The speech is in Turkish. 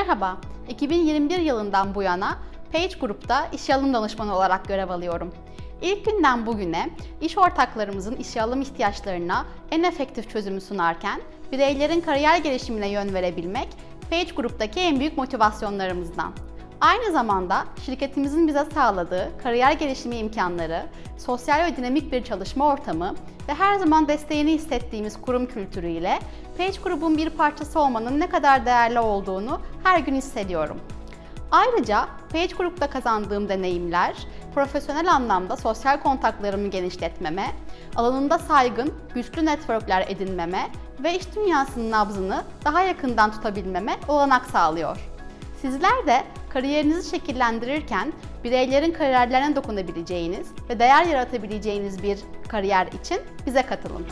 Merhaba, 2021 yılından bu yana Page Group'ta işe alım danışmanı olarak görev alıyorum. İlk günden bugüne iş ortaklarımızın işe alım ihtiyaçlarına en efektif çözümü sunarken bireylerin kariyer gelişimine yön verebilmek Page Group'taki en büyük motivasyonlarımızdan. Aynı zamanda şirketimizin bize sağladığı kariyer gelişimi imkanları, sosyal ve dinamik bir çalışma ortamı ve her zaman desteğini hissettiğimiz kurum kültürüyle Page Group'un bir parçası olmanın ne kadar değerli olduğunu her gün hissediyorum. Ayrıca Page Group'ta kazandığım deneyimler, profesyonel anlamda sosyal kontaklarımı genişletmeme, alanında saygın, güçlü networkler edinmeme ve iş dünyasının nabzını daha yakından tutabilmeme olanak sağlıyor. Sizler de kariyerinizi şekillendirirken bireylerin kariyerlerine dokunabileceğiniz ve değer yaratabileceğiniz bir kariyer için bize katılın.